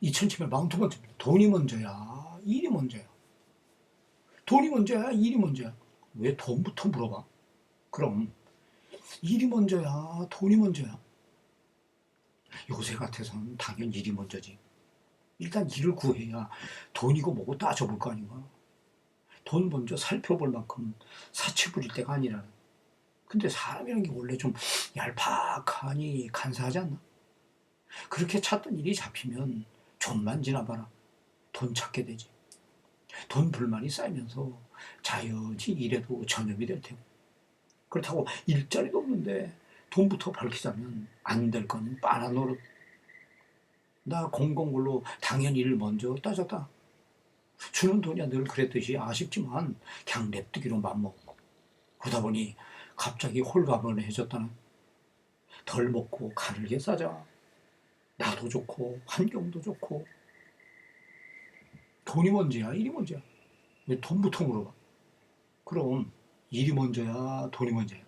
이천치면 마운트 번째입니다. 돈이 먼저야, 일이 먼저야. 돈이 먼저야, 일이 먼저야. 왜 돈부터 물어봐? 그럼 일이 먼저야, 돈이 먼저야. 요새 같아서는 당연 일이 먼저지. 일단 일을 구해야 돈이고 뭐고 따져볼 거 아닌가. 돈 먼저 살펴볼 만큼 사치 부릴 때가 아니라는. 근데 사람이라는 게 원래 좀 얄팍하니 간사하지 않나? 그렇게 찾던 일이 잡히면 좀만 지나봐라. 돈 찾게 되지. 돈 불만이 쌓이면서 자연히 일에도 전염이 될 테고. 그렇다고 일자리도 없는데 돈부터 밝히자면 안 될건 뻔한 노릇. 나 공공걸로 당연히 일을 먼저 따졌다. 주는 돈이야 늘 그랬듯이 아쉽지만 그냥 냅두기로 맘먹고 그러다 보니 갑자기 홀가분을 해줬다는 덜 먹고 가늘게 싸자 나도 좋고 환경도 좋고. 돈이 먼저야? 일이 먼저야? 왜 돈부터 물어봐? 그럼 일이 먼저야? 돈이 먼저야